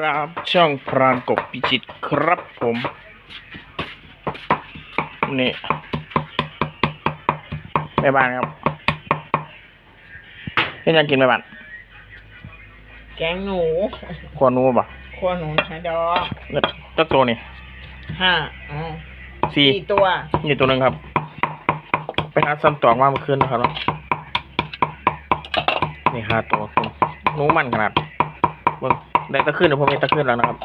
ครับช่องพรานกบพิจิตรครับผมนี่แม่บ้านครับเห็นยังกินแม่บ้านแกงหนูขวานูป่ะขั้วหนูนะดอกเนี่ยเจ้าตัวนี่ห้าอ๋อสี่สี่ตัวนี่ตัวหนึ่งครับ ไปหาซ้ำตอกมาเมื่อคืนนะครับเนาะนี่ห้าตัวหนูมันขนาดเบิ่ง ได้ตะขึ้นเดี๋ยวผมมีตะขึ้นแล้วนะครับ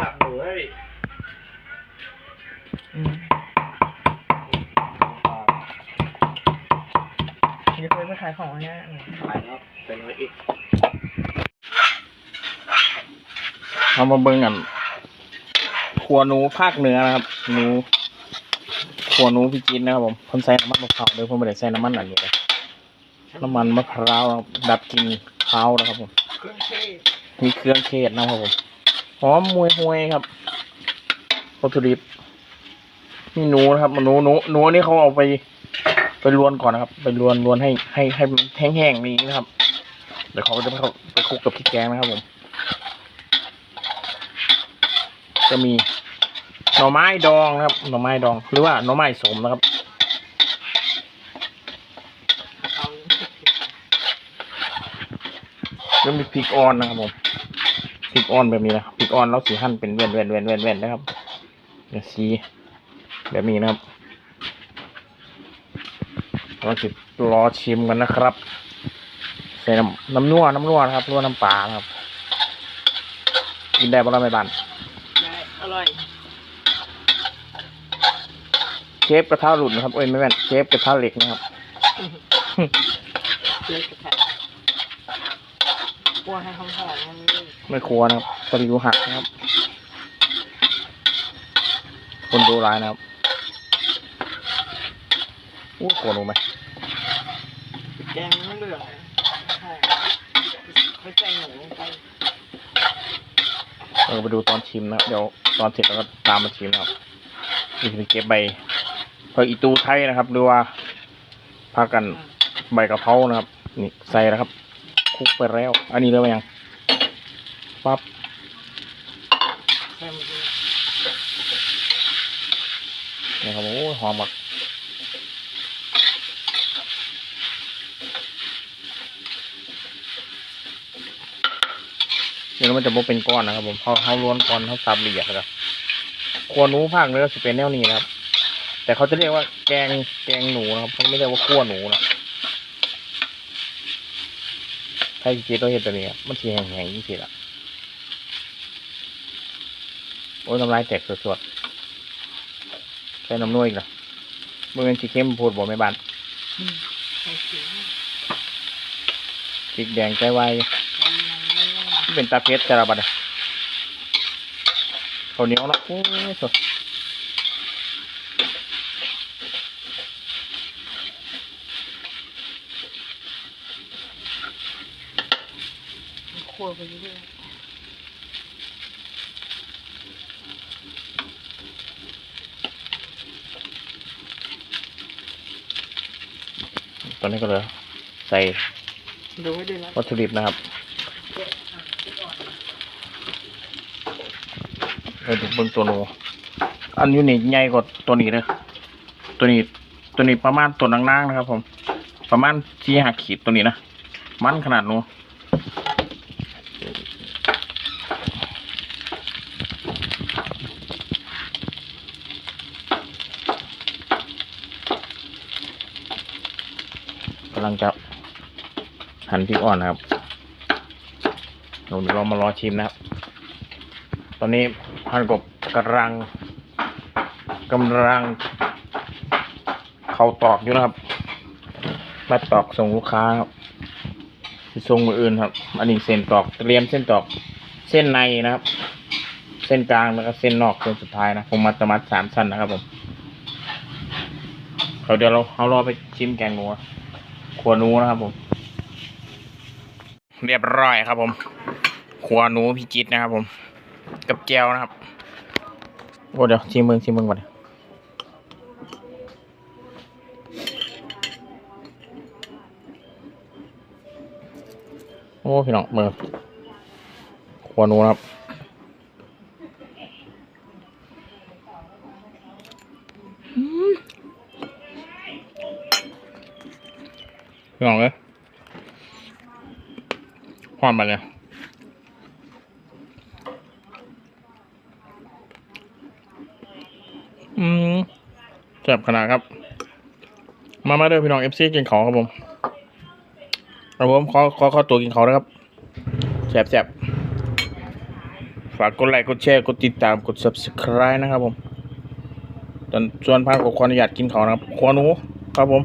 สับหนูให้อืมเดี๋ยวไปขายของอันเนี้ยขายแล้วเป็นไว้อีกเอามาเบิ่งกันขัวหนูภาคเหนือนะครับหนูขัวหนูพิจิตรนะครับผมคนใส่น้ำมันมะพร้าวเลยผมไม่ได้ใส่น้ำมันอันนี้เลยน้ำมันมะพร้าวนะครับดับกลินข้าวนะครับผม เครื่องเทศมีเครื่องเทศนะครับผมหอมมวยหวยครับวัตถุดิบมีหนูนะครับหนูหนูหนูนี่เขาเอาไปไปลวนก่อนนะครับ ไปลวนลวนให้ให้ให้มันแห้งๆนี้นะครับเดี๋ยวเขาจะไปเขาไปคลุกกับพริกแกงนะครับผม จะมีหน่อไม้ดองนะครับหน่อไม้ดองหรือว่าหน่อไม้สมนะครับ เอา แล้วมีพริกอ่อนนะครับผมพริกอ่อนแบบนี้นะพริกอ่อนแล้วสีหั่นเป็นแว่นแว่นแว่นแว่นแว่นนะครับเดี๋ยวสีแบบนี้นะครับเราจะรอชิมกันนะครับ ใส่น้ำน้ำนัวน้ำนัวนะครับหรือว่าน้ำปลานะครับ กินได้บ้างไหมบ้านได้อร่อยเชฟกระทะหลุดนะครับเอ้ยไม่แม่นเชฟกระทะเหล็กนะครับเลือกกระทะคั่ วให้หอมๆมันนี่ไม่ครัวนะครับตะหลิวหักนะครับ คนดูร้ายนะครับอู้โกรธรู้ไหมแกงไม่เหลืองใช่ไม่ใส่หนูลงไปเออไปดูตอนชิมนะครับ เดี๋ยวตอนเสร็จแล้วก็ตามมาชิมนะครับนี่คือเก็บใบเพิกอีตูไทยนะครับหรือว่าพากันใบกะเพรานะครับ นี่ใส่แล้วครับ คุกไปแล้ว อันนี้เริ่มยังปั๊บใส่หมดเลยนี่ครับโอ้หอมมากนี่แล้วมันจะบ่เป็นก้อนนะครับผมเขาเขาล้วนก้อนเขาสับละเอียดครับขัวหนูภาคเนื้อจะเป็นแนวนี้นะครับ แต่เขาจะเรียกว่าแกงแกงหนูนะครับเขาไม่เรียกว่าขั่วหนูนะ ถ้าจริงๆต้องเห็นตัวนี้ครับมันสีแห้งๆจริงๆละโอ้ยน้ำลายแตกสดๆใส่น้ำนุ่ยอีกนะมือเป็นสีเข้มพูดบอกไม่บานสีแดงใจไวเป็นตาเพชรแต่ละบัดอะข้าเหนียวเนาะโอ้ยสด วไปเรื่อยตอนนี้ก็เลยใส่ดูให้ด้วยนะวัตถุดิบนะครับเราดูเบิ่งตัวนูอันนี้นี่ใหญ่กว่าตัวนี้เลยตัวนี้ตัวนี้ประมาณตัวนางๆนะครับ ผม ประมาณสี่หักขีดตัวนี้นะมันขนาดนู กำลังจะหั่นพริกอ่อนนะครับเราเรามารอชิมนะครับ ตอนนี้พันกบกำลังกำลัง เขาตอกอยู่นะครับ มาตอกส่งลูกค้าครับ ที่ส่งมืออื่นครับ อันนี้เส้นตอกเตรียมเส้นตอกเส้นในนะครับ เส้นกลางแล้วก็เส้นนอกเส้นสุดท้ายนะผมมาตมัดสามชั้นนะครับผมเขาเดี๋ยวเราเอารอไปชิมแกงนัวขัวนูนะครับผม เรียบร้อยครับ ผมขัวนูพิจิตนะครับ ผม กับแจวนะครับโอ้เดี๋ยวชิมมึงชิมมึงก่อน อ้พี่น้องมือขครัวหนูนะครับพี่น้องเลยความมาเลยอืมแซ่บขนาดครับ มามาเด้อพี่น้องเอฟซีกินของครับผม ครับผมขอขอขอตัวกินเขานะครับแซ่บแซ่บฝากกดไลค์กดแชร์กดติดตามกด subscribe นะครับผมส่วนส่วนพากับขออนุญาตกินเขานะครับขวหนูครับผม